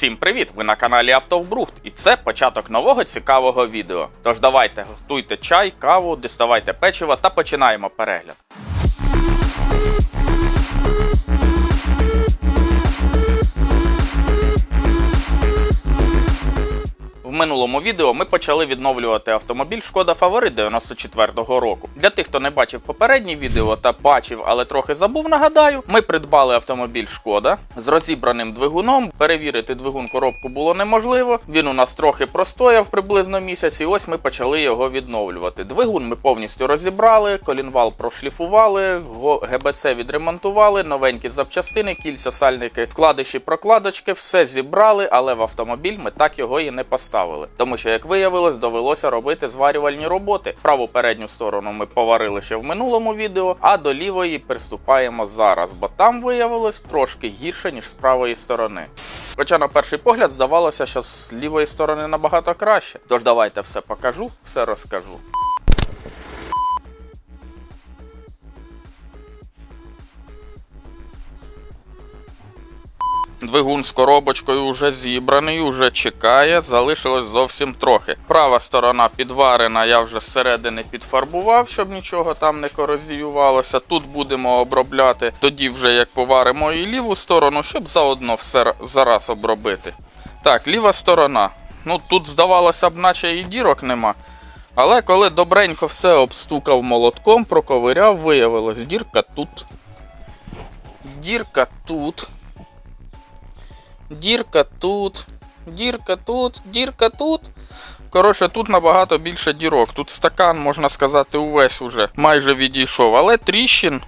Всім привіт! Ви на каналі Автовбрухт, і це початок нового цікавого відео. Тож давайте готуйте чай, каву, діставайте печиво та починаємо перегляд. Минулому відео ми почали відновлювати автомобіль Шкода Фаворит 94-го року. Для тих, хто не бачив попереднє відео та бачив, але трохи забув, нагадаю, ми придбали автомобіль Шкода з розібраним двигуном. Перевірити двигун коробку було неможливо. Він у нас трохи простояв приблизно місяць, і ось ми почали його відновлювати. Двигун ми повністю розібрали, колінвал прошліфували, ГБЦ відремонтували, новенькі запчастини, кільця, сальники, вкладиші, прокладочки, все зібрали, але в автомобіль ми так його і не поставили. Тому що, як виявилось, довелося робити зварювальні роботи. Праву передню сторону ми поварили ще в минулому відео, а до лівої приступаємо зараз, бо там виявилось трошки гірше, ніж з правої сторони. Хоча на перший погляд здавалося, що з лівої сторони набагато краще. Тож давайте все покажу, все розкажу. Двигун з коробочкою вже зібраний, уже чекає, залишилось зовсім трохи. Права сторона підварена, я вже зсередини підфарбував, щоб нічого там не корозіювалося. Тут будемо обробляти тоді, вже як поваримо і ліву сторону, щоб заодно все зараз обробити. Так, ліва сторона. Ну тут здавалося б, наче і дірок нема. Але коли добренько все обстукав молотком, проковиряв, виявилось, дірка тут. Дірка тут. Дірка тут, дірка тут, дірка тут. Коротше, тут набагато більше дірок. Тут стакан, можна сказати, увесь уже майже відійшов. Але тріщин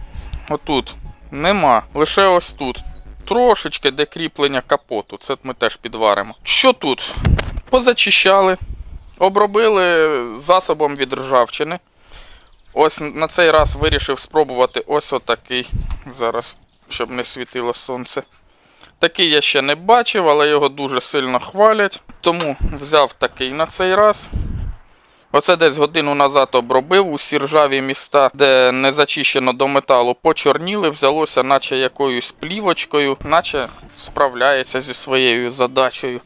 отут нема. Лише ось тут. Трошечки де кріплення капоту. Це ми теж підваримо. Що тут? Позачищали, обробили засобом від ржавчини. Ось на цей раз вирішив спробувати ось отакий. Зараз, щоб не світило сонце. Такий я ще не бачив, але його дуже сильно хвалять. Тому взяв такий на цей раз. Оце десь годину назад обробив усі ржаві міста, де не зачищено до металу, почорніли, взялося, наче якоюсь плівочкою, наче справляється зі своєю задачею.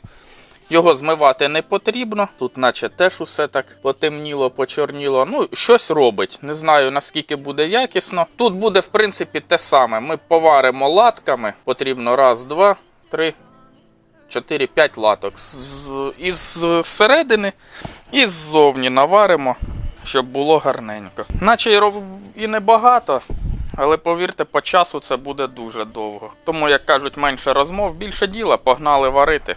Його змивати не потрібно. Тут, наче теж усе так потемніло, почорніло. Ну, щось робить. Не знаю наскільки буде якісно. Тут буде, в принципі, те саме. Ми поваримо латками. Потрібно раз, два, три, чотири, п'ять латок. З, із середини і ззовні наваримо, щоб було гарненько. Наче і небагато. Але повірте, по часу це буде дуже довго. Тому, як кажуть, менше розмов, більше діла, погнали варити.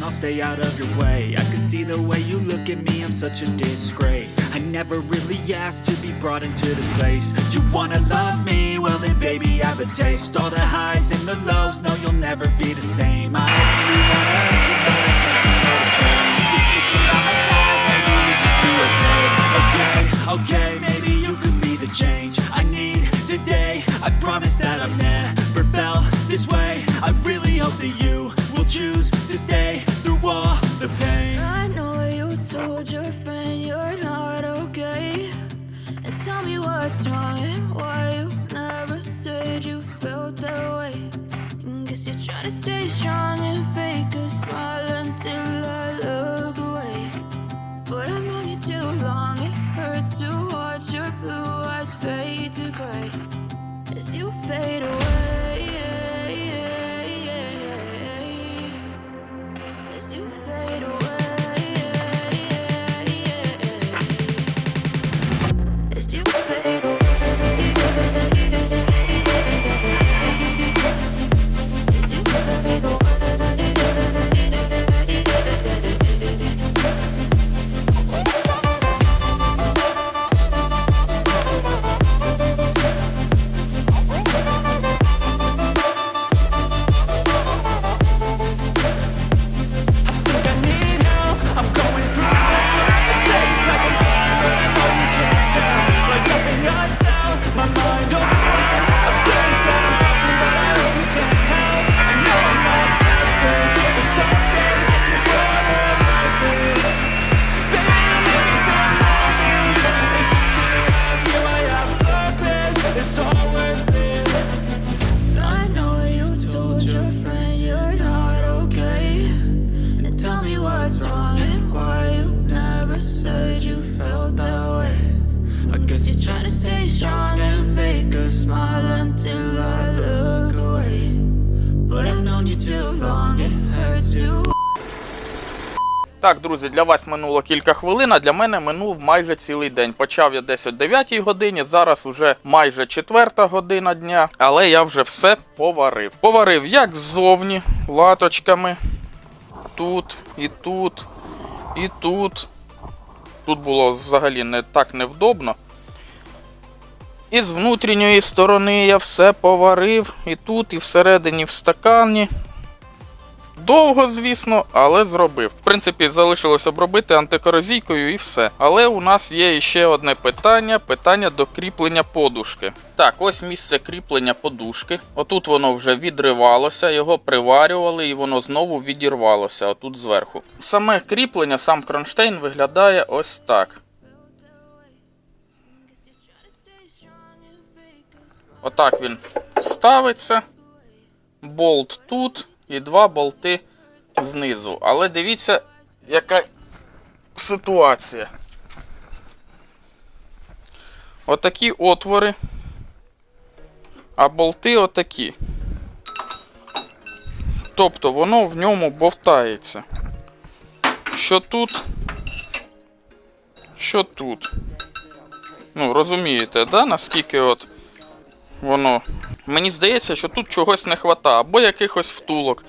and I'll stay out of your way. I can see the way you look at me, I'm such a disgrace. I never really asked to be brought into this place. You wanna love me? Well, then, baby, have a taste. All the highs and the lows, no, you'll never be the same. I only wanna I. Okay, okay, maybe you could be the change Так, друзі, для вас минуло кілька хвилин, а для мене минув майже цілий день. Почав я десь о 9 годині, зараз уже майже 4 година дня, але я вже все поварив. Поварив як ззовні латочками тут, і тут, і тут. Тут було взагалі не так невдобно. І з внутрішньої сторони я все поварив, і тут, і всередині в стакані. Довго, звісно, але зробив. В принципі, залишилось обробити антикорозійкою і все. Але у нас є ще одне питання: питання до кріплення подушки. Так, ось місце кріплення подушки. Отут воно вже відривалося, його приварювали і воно знову відірвалося отут зверху. Саме кріплення, сам кронштейн виглядає ось так. Отак він ставиться. Болт тут і два болти знизу. Але дивіться, яка ситуація. Отакі отвори, а болти отакі. Тобто воно в ньому бовтається. Що тут, що тут. Ну, розумієте, да, наскільки от воно. Мені здається, що тут чогось не вистачає, або якихось втулок,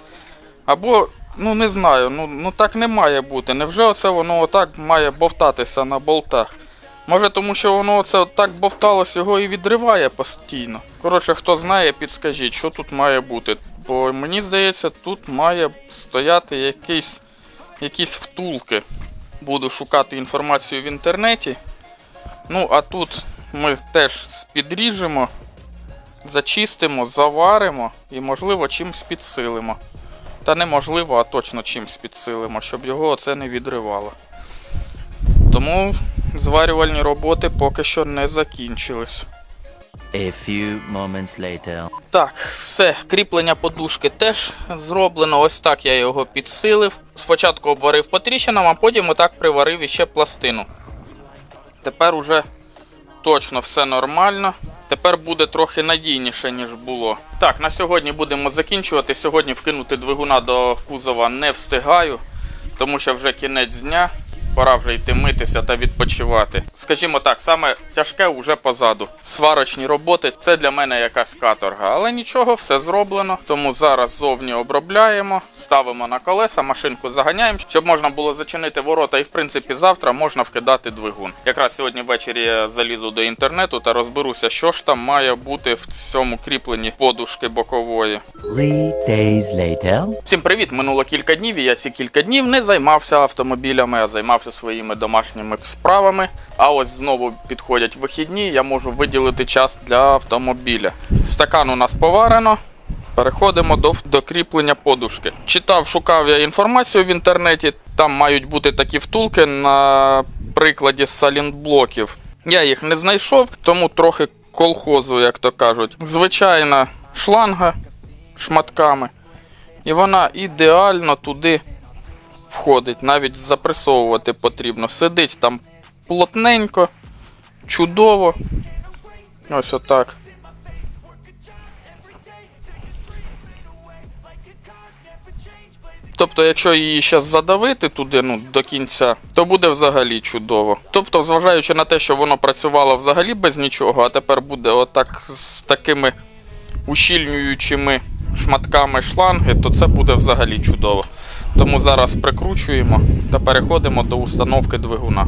або, ну не знаю, ну, ну так не має бути. Невже оце воно отак має бовтатися на болтах? Може тому, що воно оце так бовталось, його і відриває постійно. Коротше, хто знає, підскажіть, що тут має бути. Бо мені здається, тут має стояти якийсь, якісь втулки. Буду шукати інформацію в інтернеті. Ну, а тут ми теж підріжемо зачистимо, заваримо і, можливо, чимсь підсилимо. Та неможливо, а точно чимсь підсилимо, щоб його оце не відривало. Тому зварювальні роботи поки що не закінчились. A few moments later. Так, все, кріплення подушки теж зроблено. Ось так я його підсилив. Спочатку обварив по тріщинам, а потім отак приварив іще пластину. Тепер уже точно все нормально. Тепер буде трохи надійніше, ніж було. Так, на сьогодні будемо закінчувати. Сьогодні вкинути двигуна до кузова не встигаю, тому що вже кінець дня. Пора вже йти митися та відпочивати. Скажімо так, саме тяжке вже позаду. Сварочні роботи це для мене якась каторга, але нічого, все зроблено. Тому зараз зовні обробляємо, ставимо на колеса, машинку заганяємо, щоб можна було зачинити ворота. І в принципі завтра можна вкидати двигун. Якраз сьогодні ввечері я залізу до інтернету та розберуся, що ж там має бути в цьому кріпленні подушки бокової. Three days later. Всім привіт! Минуло кілька днів, і я ці кілька днів не займався автомобілями, а займався своїми домашніми справами. А ось знову підходять вихідні, я можу виділити час для автомобіля. Стакан у нас поварено. Переходимо до, до кріплення подушки. Читав, шукав я інформацію в інтернеті. Там мають бути такі втулки на прикладі салінблоків. Я їх не знайшов, тому трохи колхозу, як то кажуть. Звичайна шланга шматками. І вона ідеально туди входить. Навіть запресовувати потрібно. Сидить там плотненько, чудово. Ось отак. Тобто, якщо її зараз задавити туди, ну, до кінця, то буде взагалі чудово. Тобто, зважаючи на те, що воно працювало взагалі без нічого, а тепер буде отак з такими ущільнюючими шматками шланги, то це буде взагалі чудово. Тому зараз прикручуємо та переходимо до установки двигуна.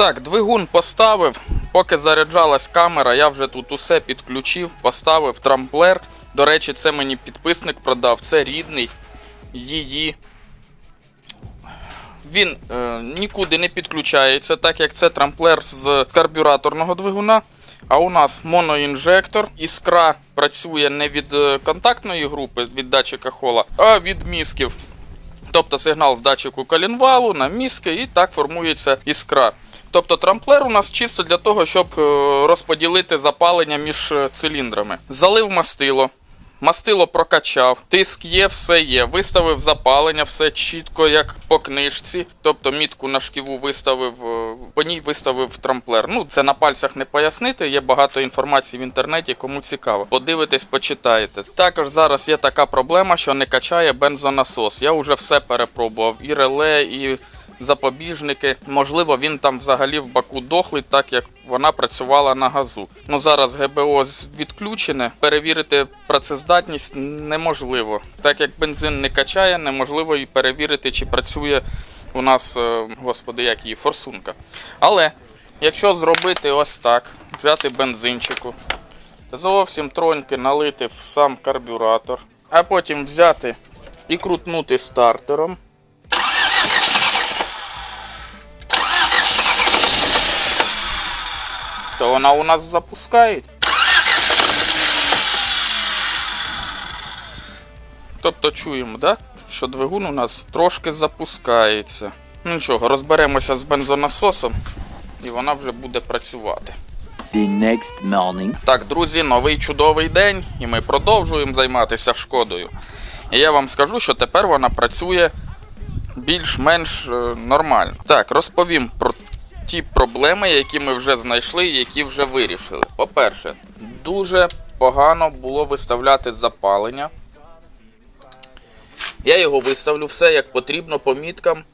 Так, двигун поставив. Поки заряджалась камера, я вже тут усе підключив, поставив трамплер. До речі, це мені підписник продав, це рідний її. Він е, нікуди не підключається, так як це трамплер з карбюраторного двигуна. А у нас моноінжектор. Іскра працює не від е, контактної групи від датчика хола, а від місків. Тобто сигнал з датчику колінвалу на мізки і так формується іскра. Тобто трамплер у нас чисто для того, щоб е, розподілити запалення між е, циліндрами. Залив мастило. Мастило прокачав, тиск є, все є. Виставив запалення, все чітко, як по книжці. Тобто мітку на шківу виставив, е, по ній виставив трамплер. Ну, це на пальцях не пояснити. Є багато інформації в інтернеті, кому цікаво. Подивитесь, почитаєте. Також зараз є така проблема, що не качає бензонасос. Я вже все перепробував. І реле, і запобіжники. Можливо, він там взагалі в баку дохлий, так як вона працювала на газу. Ну зараз ГБО відключене. Перевірити працездатність неможливо. Так як бензин не качає, неможливо і перевірити, чи працює у нас, е, господи, як її форсунка. Але якщо зробити ось так, взяти бензинчику, зовсім троньки налити в сам карбюратор, а потім взяти і крутнути стартером. То вона у нас запускає. Тобто чуємо, да? що двигун у нас трошки запускається. Ну нічого, розберемося з бензонасосом, і вона вже буде працювати. The next morning. Так, друзі, новий чудовий день, і ми продовжуємо займатися шкодою. І я вам скажу, що тепер вона працює більш-менш е, нормально. Так, розповім про ті проблеми, які ми вже знайшли які вже вирішили. По-перше, дуже погано було виставляти запалення. Я його виставлю все як потрібно по міткам.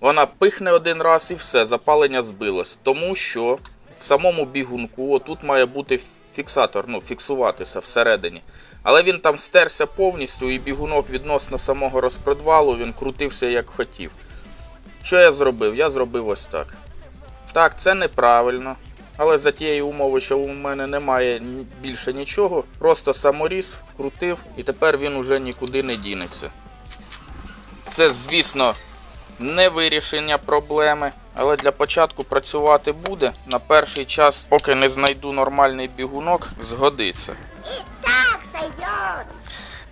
Вона пихне один раз і все, запалення збилось. Тому що в самому бігунку отут має бути фіксатор, ну, фіксуватися всередині. Але він там стерся повністю, і бігунок відносно самого розпредвалу він крутився як хотів. Що я зробив? Я зробив ось так. Так, це неправильно. Але за тієї умови, що у мене немає більше нічого, просто саморіз вкрутив, і тепер він уже нікуди не дінеться. Це, звісно, не вирішення проблеми, але для початку працювати буде. На перший час, поки не знайду нормальний бігунок, згодиться.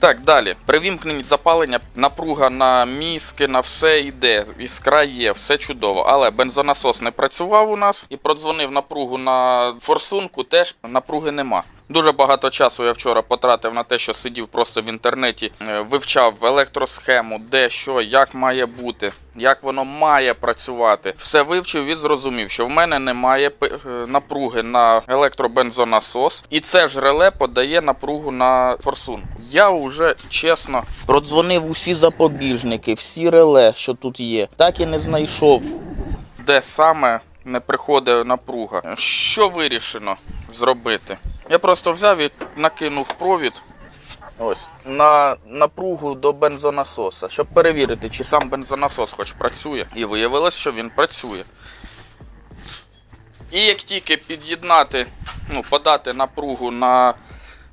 Так, далі. При вімкненні запалення напруга на мізки, на все йде. Іскра є, все чудово. Але бензонасос не працював у нас і продзвонив напругу на форсунку, теж напруги нема. Дуже багато часу я вчора потратив на те, що сидів просто в інтернеті, е, вивчав електросхему, де що, як має бути, як воно має працювати. Все вивчив і зрозумів, що в мене немає е, напруги на електробензонасос, і це ж реле подає напругу на форсунку. Я вже чесно продзвонив усі запобіжники, всі реле, що тут є, так і не знайшов, де саме не приходить напруга. Що вирішено зробити? Я просто взяв і накинув провід ось на напругу до бензонасоса, щоб перевірити, чи сам бензонасос хоч працює. І виявилось, що він працює. І як тільки під'єднати, ну, подати напругу на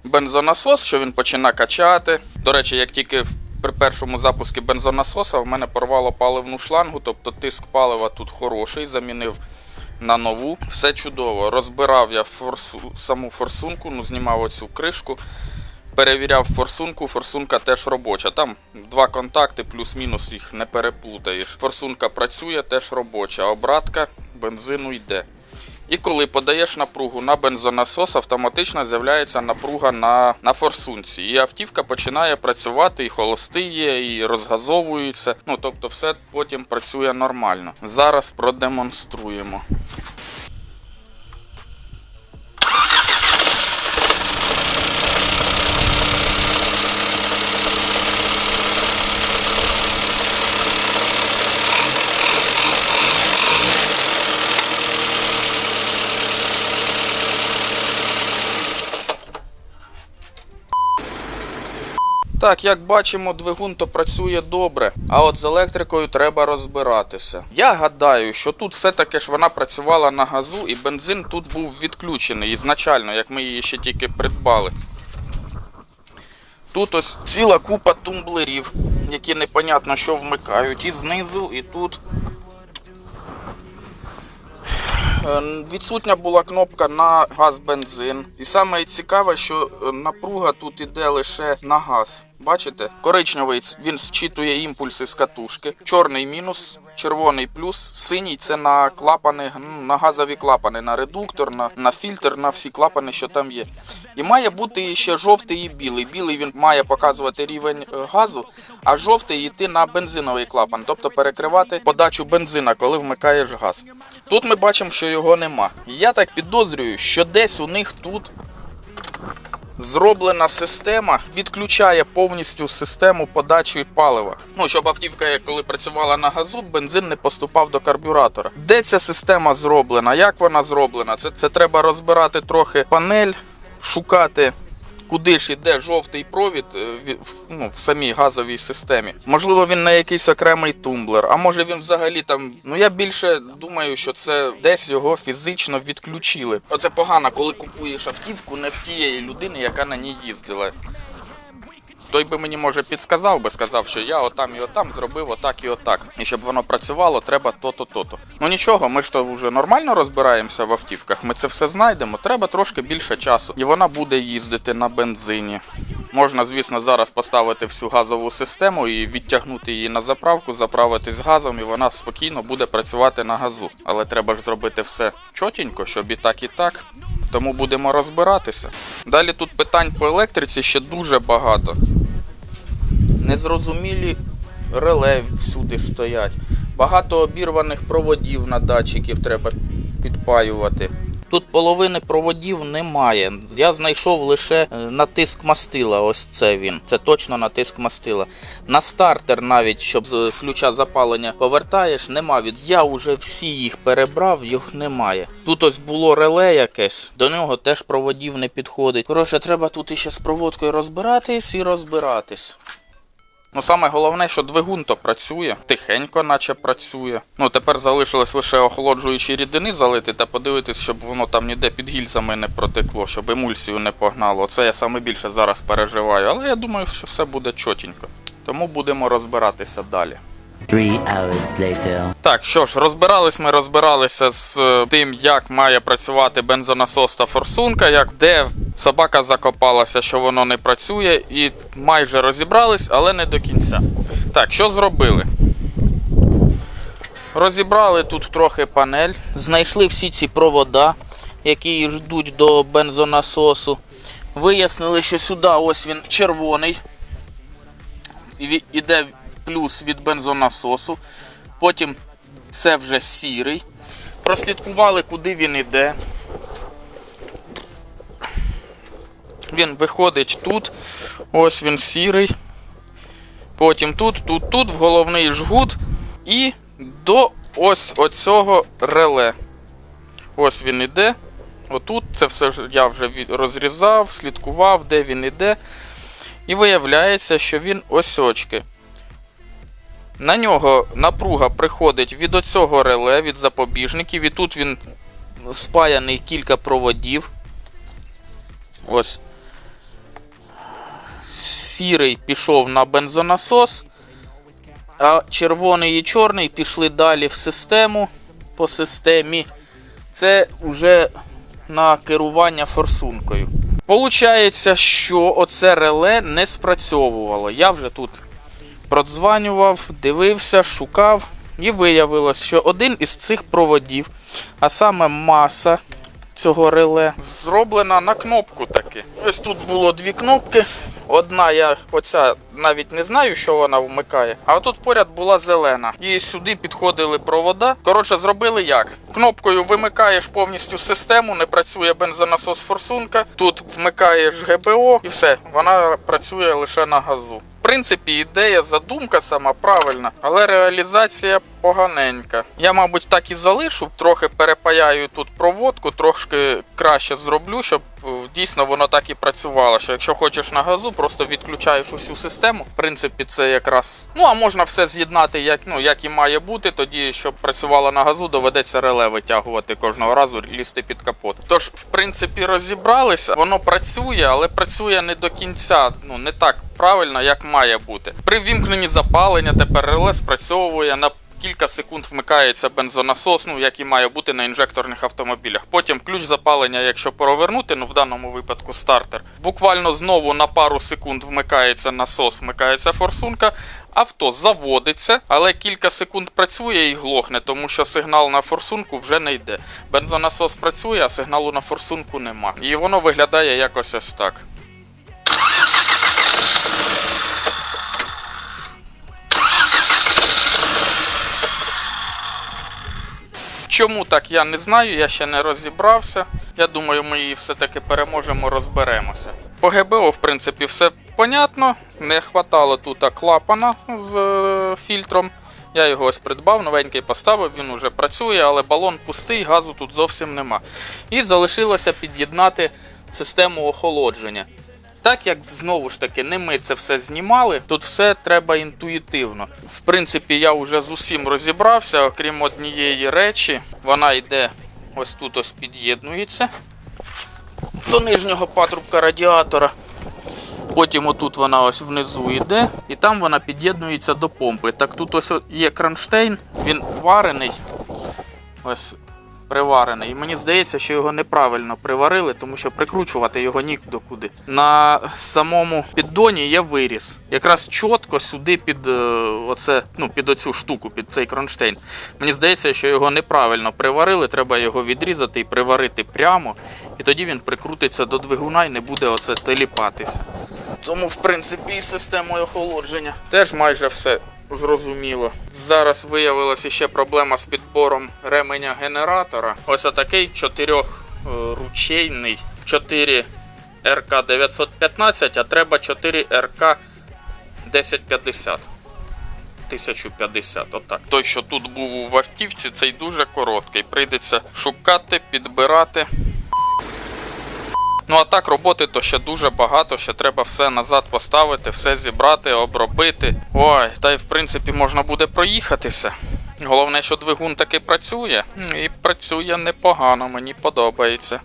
бензонасос, що він починає качати. До речі, як тільки при першому запуску бензонасоса в мене порвало паливну шлангу, тобто тиск палива тут хороший, замінив на нову. Все чудово. Розбирав я форсу, саму форсунку, ну, знімав оцю кришку. Перевіряв форсунку, форсунка теж робоча. Там два контакти, плюс-мінус їх не переплутаєш. Форсунка працює, теж робоча. Обратка бензину йде. І коли подаєш напругу на бензонасос, автоматично з'являється напруга на, на форсунці. І автівка починає працювати, і холости є, і розгазовується. Ну тобто, все потім працює нормально. Зараз продемонструємо. Так, як бачимо, двигун то працює добре, а от з електрикою треба розбиратися. Я гадаю, що тут все-таки ж вона працювала на газу, і бензин тут був відключений ізначально, як ми її ще тільки придбали. Тут ось ціла купа тумблерів, які непонятно що вмикають. І знизу, і тут. Е, Відсутня була кнопка на газ-бензин. І саме цікаве, що е, напруга тут іде лише на газ. Бачите? Коричневий він зчитує імпульси з катушки, чорний мінус, червоний плюс, синій це на клапани, на газові клапани, на редуктор, на, на фільтр, на всі клапани, що там є. І має бути ще жовтий і білий. Білий він має показувати рівень е, газу, а жовтий йти на бензиновий клапан, тобто перекривати подачу бензина, коли вмикаєш газ. Тут ми бачимо, що його нема. Я так підозрюю, що десь у них тут зроблена система, відключає повністю систему подачі палива. Ну, щоб автівка, коли працювала на газу, бензин не поступав до карбюратора. Де ця система зроблена? Як вона зроблена? Це, це треба розбирати трохи панель, шукати. Куди ж іде жовтий провід е, ну, в самій газовій системі? Можливо, він на якийсь окремий тумблер, а може він взагалі там. Ну я більше думаю, що це десь його фізично відключили. Оце погано, коли купуєш автівку не в тієї людини, яка на ній їздила. Той би мені може підсказав би, сказав, що я отам і отам зробив отак і отак. І щоб воно працювало, треба то-то, то-то. Ну нічого, ми ж то вже нормально розбираємося в автівках. Ми це все знайдемо. Треба трошки більше часу. І вона буде їздити на бензині. Можна, звісно, зараз поставити всю газову систему і відтягнути її на заправку, заправитись газом, і вона спокійно буде працювати на газу. Але треба ж зробити все чотенько, щоб і так, і так. Тому будемо розбиратися. Далі тут питань по електриці ще дуже багато. Незрозумілі реле всюди стоять. Багато обірваних проводів на датчиків треба підпаювати. Тут половини проводів немає. Я знайшов лише е, натиск мастила. Ось це він. Це точно натиск мастила. На стартер, навіть щоб з ключа запалення повертаєш, нема від. Я вже всі їх перебрав, їх немає. Тут ось було реле якесь, до нього теж проводів не підходить. Коротше, треба тут іще з проводкою розбиратись і розбиратись. Ну, саме головне, що двигун то працює, тихенько, наче працює. Ну, тепер залишилось лише охолоджуючі рідини залити та подивитись, щоб воно там ніде під гільзами не протекло, щоб емульсію не погнало. Це я саме більше зараз переживаю, але я думаю, що все буде чотінько. Тому будемо розбиратися далі. Three hours later. Так, що ж, розбирались ми розбиралися з е, тим, як має працювати бензонасос та форсунка, як де собака закопалася, що воно не працює, і майже розібрались, але не до кінця. Так, що зробили? Розібрали тут трохи панель, знайшли всі ці провода, які йдуть до бензонасосу. Вияснили, що сюди ось він червоний. Іде плюс від бензонасосу. Потім це вже сірий. Прослідкували, куди він іде. Він виходить тут. Ось він сірий. Потім тут, тут, тут, в головний жгут. І до ось оцього реле. Ось він іде. Отут це все я вже розрізав, слідкував, де він іде. І виявляється, що він ось очки. На нього напруга приходить від оцього реле, від запобіжників, і тут він спаяний кілька проводів. Ось. Сірий пішов на бензонасос, а червоний і чорний пішли далі в систему по системі. Це вже на керування форсункою. Получається, що оце реле не спрацьовувало. Я вже тут продзванював, дивився, шукав, і виявилось, що один із цих проводів, а саме маса цього реле, зроблена на кнопку таки. Ось тут було дві кнопки. Одна я оця навіть не знаю, що вона вмикає. А тут поряд була зелена. І сюди підходили провода. Коротше, зробили як? Кнопкою вимикаєш повністю систему, не працює бензонасос форсунка. Тут вмикаєш ГБО і все, вона працює лише на газу. Принципі, ідея, задумка сама правильна, але реалізація поганенька. Я, мабуть, так і залишу, трохи перепаяю тут проводку, трошки краще зроблю, щоб е, дійсно воно так і працювало. Що якщо хочеш на газу, просто відключаєш усю систему. В принципі, це якраз. Ну а можна все з'єднати, як ну як і має бути. Тоді, щоб працювало на газу, доведеться реле витягувати кожного разу, лізти під капот. Тож, в принципі, розібралися. Воно працює, але працює не до кінця. Ну не так правильно, як має бути. При вімкненні запалення тепер реле спрацьовує на. Кілька секунд вмикається бензонасос, ну як і має бути на інжекторних автомобілях. Потім ключ запалення, якщо провернути, ну в даному випадку стартер. Буквально знову на пару секунд вмикається насос, вмикається форсунка. Авто заводиться, але кілька секунд працює і глохне, тому що сигнал на форсунку вже не йде. Бензонасос працює, а сигналу на форсунку нема. І воно виглядає якось ось так. Чому так, я не знаю, я ще не розібрався. Я думаю, ми її все-таки переможемо, розберемося. По ГБО, в принципі, все понятно. Не хватало тут клапана з е, фільтром. Я його ось придбав, новенький поставив, він уже працює, але балон пустий, газу тут зовсім нема. І залишилося під'єднати систему охолодження. Так як знову ж таки не ми це все знімали, тут все треба інтуїтивно. В принципі, я вже з усім розібрався, окрім однієї речі, вона йде ось тут ось під'єднується до нижнього патрубка радіатора. Потім отут вона ось внизу йде, і там вона під'єднується до помпи. Так тут ось є кронштейн, він варений. Ось приварений. І мені здається, що його неправильно приварили, тому що прикручувати його нікуди куди. На самому піддоні є виріз. Якраз чітко сюди під е, оце, ну, під оцю штуку, під цей кронштейн. Мені здається, що його неправильно приварили, треба його відрізати і приварити прямо. І тоді він прикрутиться до двигуна і не буде оце теліпатися. Тому, в принципі, і системою охолодження теж майже все зрозуміло. Зараз виявилася ще проблема з підбором ременя генератора. Ось отакий чотирьохручейний 4 РК 915, а треба 4 РК 1050. 1050, отак. Той, що тут був в автівці, цей дуже короткий. Прийдеться шукати, підбирати. Ну а так роботи то ще дуже багато, ще треба все назад поставити, все зібрати, обробити. Ой, та й в принципі можна буде проїхатися. Головне, що двигун таки працює. І працює непогано, мені подобається.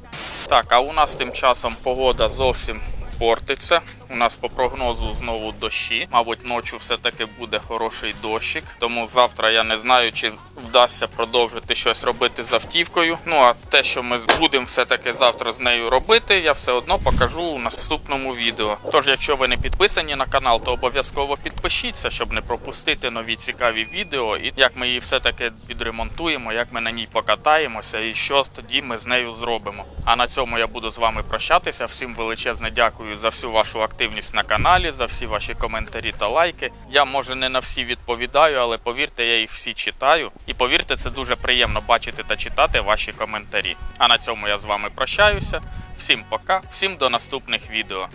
Так, а у нас тим часом погода зовсім портиться. У нас по прогнозу знову дощі. Мабуть, ночі все-таки буде хороший дощик. Тому завтра я не знаю, чи вдасться продовжити щось робити з автівкою. Ну а те, що ми будемо все-таки завтра з нею робити, я все одно покажу у наступному відео. Тож, якщо ви не підписані на канал, то обов'язково підпишіться, щоб не пропустити нові цікаві відео, і як ми її все-таки відремонтуємо, як ми на ній покатаємося, і що тоді ми з нею зробимо. А на цьому я буду з вами прощатися. Всім величезне дякую за всю вашу активність на каналі, за всі ваші коментарі та лайки. Я може не на всі відповідаю, але повірте, я їх всі читаю. І повірте, це дуже приємно бачити та читати ваші коментарі. А на цьому я з вами прощаюся. Всім пока, всім до наступних відео.